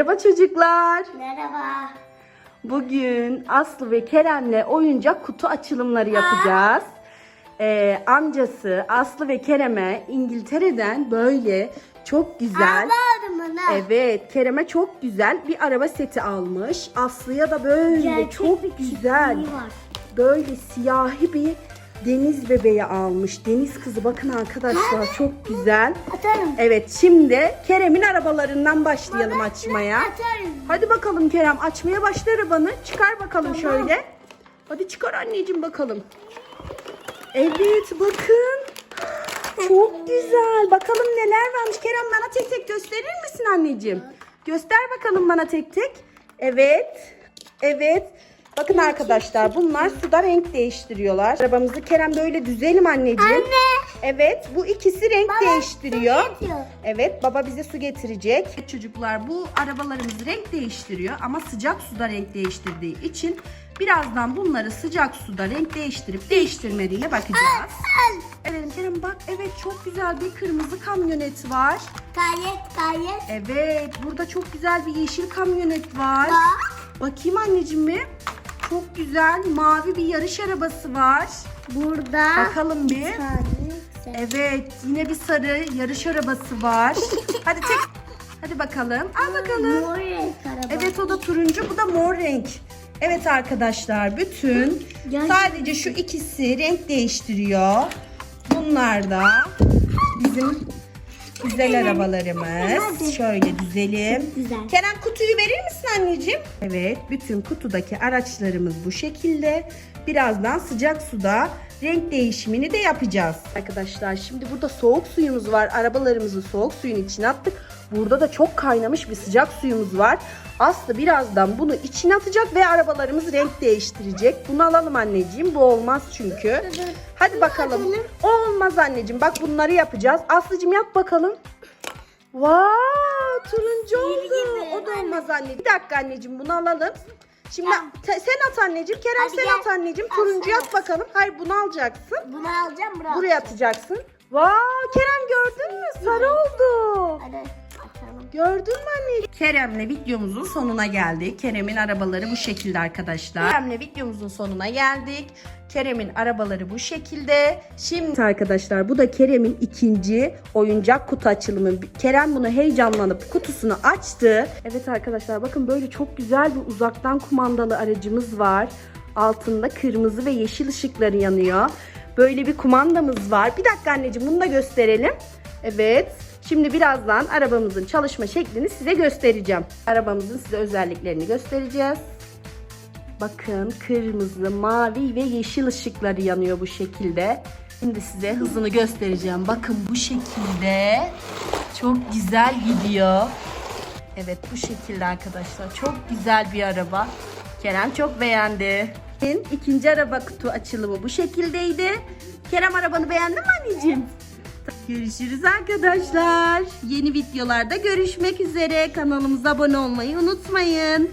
Merhaba çocuklar. Merhaba. Bugün Aslı ve Kerem'le oyuncak kutu açılımları yapacağız. Ee, amcası Aslı ve Kerem'e İngiltere'den böyle çok güzel. Ona. Evet, Kerem'e çok güzel bir araba seti almış. Aslı'ya da böyle Gerçek çok bir güzel, çiftliği var. böyle siyahi bir deniz bebeği almış. Deniz kızı bakın arkadaşlar çok güzel. Atarım. Evet, şimdi Kerem'in arabalarından başlayalım açmaya. Atarım. Hadi bakalım Kerem açmaya başla arabanı. Çıkar bakalım şöyle. Hadi çıkar anneciğim bakalım. Evet bakın. Çok güzel. Bakalım neler varmış. Kerem bana tek tek gösterir misin anneciğim? Göster bakalım bana tek tek. Evet. Evet. Bakın arkadaşlar bunlar suda renk değiştiriyorlar. Arabamızı Kerem böyle düzelim anneciğim. Anne. Evet bu ikisi renk Baba, değiştiriyor. Evet baba bize su getirecek. Çocuklar bu arabalarımız renk değiştiriyor ama sıcak suda renk değiştirdiği için birazdan bunları sıcak suda renk değiştirip değiştirmediğine bakacağız. Evet Kerem bak evet çok güzel bir kırmızı kamyonet var. Kayet kayet. Evet burada çok güzel bir yeşil kamyonet var. Bak. Bakayım anneciğim mi? Çok güzel mavi bir yarış arabası var. Burada. Bakalım bir. Evet, yine bir sarı yarış arabası var. Hadi tek Hadi bakalım. Al bakalım. Mor renk araba. Evet o da turuncu, bu da mor renk. Evet arkadaşlar, bütün sadece şu ikisi renk değiştiriyor. Bunlar da bizim güzel arabalarımız. Şöyle düzelim. Güzel. Kerem kutuyu verir misin anneciğim? Evet, bütün kutudaki araçlarımız bu şekilde. Birazdan sıcak suda renk değişimini de yapacağız. Arkadaşlar şimdi burada soğuk suyumuz var. Arabalarımızı soğuk suyun içine attık. Burada da çok kaynamış bir sıcak suyumuz var. Aslı birazdan bunu içine atacak ve arabalarımız renk değiştirecek. Bunu alalım anneciğim. Bu olmaz çünkü. Hadi bakalım. O olmaz anneciğim. Bak bunları yapacağız. Aslıcığım yap bakalım. Wow, turuncu oldu. O da olmaz anne. Bir dakika anneciğim bunu alalım. Şimdi te- sen at anneciğim. Kerem Hadi sen gel. at anneciğim. Al Turuncu sen at at. bakalım. Hayır bunu alacaksın. Bunu alacağım buraya. Buraya atacaksın. Wow, Kerem gördün Gördün mü anne? Kerem'le videomuzun sonuna geldik. Kerem'in arabaları bu şekilde arkadaşlar. Kerem'le videomuzun sonuna geldik. Kerem'in arabaları bu şekilde. Şimdi arkadaşlar bu da Kerem'in ikinci oyuncak kutu açılımı. Kerem bunu heyecanlanıp kutusunu açtı. Evet arkadaşlar bakın böyle çok güzel bir uzaktan kumandalı aracımız var. Altında kırmızı ve yeşil ışıkları yanıyor. Böyle bir kumandamız var. Bir dakika anneciğim bunu da gösterelim. Evet. Şimdi birazdan arabamızın çalışma şeklini size göstereceğim. Arabamızın size özelliklerini göstereceğiz. Bakın kırmızı, mavi ve yeşil ışıkları yanıyor bu şekilde. Şimdi size hızını göstereceğim. Bakın bu şekilde çok güzel gidiyor. Evet bu şekilde arkadaşlar. Çok güzel bir araba. Kerem çok beğendi. İkinci araba kutu açılımı bu şekildeydi. Kerem arabanı beğendin mi anneciğim? Görüşürüz arkadaşlar. Yeni videolarda görüşmek üzere. Kanalımıza abone olmayı unutmayın.